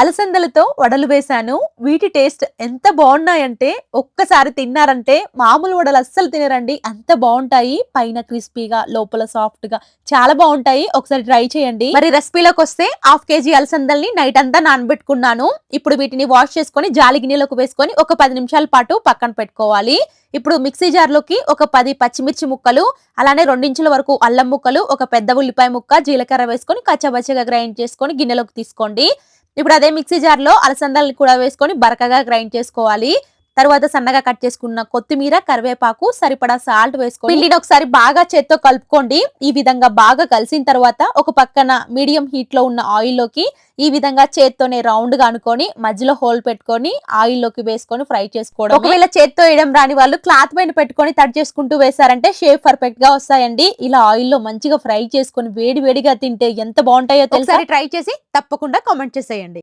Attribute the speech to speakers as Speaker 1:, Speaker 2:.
Speaker 1: అలసందలతో వడలు వేశాను. వీటి టేస్ట్ ఎంత బాగున్నాయంటే ఒక్కసారి తిన్నారంటే మామూలు వడలు అస్సలు తినరండి. అంత బాగుంటాయి. పైన క్రిస్పీగా లోపల సాఫ్ట్గా చాలా బాగుంటాయి. ఒకసారి ట్రై చేయండి. మరి రెసిపీలోకి వస్తే హాఫ్ కేజీ అలసందల్ని నైట్ అంతా నానబెట్టుకున్నాను. ఇప్పుడు వీటిని వాష్ చేసుకొని జాలి గిన్నెలోకి వేసుకొని ఒక పది నిమిషాల పాటు పక్కన పెట్టుకోవాలి. ఇప్పుడు మిక్సీ జార్లోకి ఒక పది పచ్చిమిర్చి ముక్కలు అలానే రెండించుల వరకు అల్లం ముక్కలు ఒక పెద్ద ఉల్లిపాయ ముక్క జీలకర్ర వేసుకొని కచ్చబచ్చగా గ్రైండ్ చేసుకొని గిన్నెలోకి తీసుకోండి. ఇప్పుడు అదే మిక్సీ జార్లో అలసందాలను కూడా వేసుకొని బరకగా గ్రైండ్ చేసుకోవాలి. తర్వాత సన్నగా కట్ చేసుకున్న కొత్తిమీర కరివేపాకు సరిపడా సాల్ట్ వేసుకోండి పిండిని ఒకసారి బాగా చేత్తో కలుపుకోండి. ఈ విధంగా బాగా కలిసిన తర్వాత ఒక పక్కన మీడియం హీట్లో ఉన్న ఆయిల్లోకి ఈ విధంగా చేత్తోనే రౌండ్గా అనుకొని మధ్యలో హోల్ పెట్టుకొని ఆయిల్లోకి వేసుకొని ఫ్రై చేసుకోవడం ఒకవేళ చేత్తో వేయడం రాని వాళ్ళు క్లాత్ పైన పెట్టుకొని తట్ చేసుకుంటూ వేసారంటే షేప్ పర్ఫెక్ట్గా వస్తాయండి. ఇలా ఆయిల్లో మంచిగా ఫ్రై చేసుకొని వేడి వేడిగా తింటే ఎంత బాగుంటాయో తెలుసా? ట్రై చేసి తప్పకుండా కామెంట్ చేసేయండి.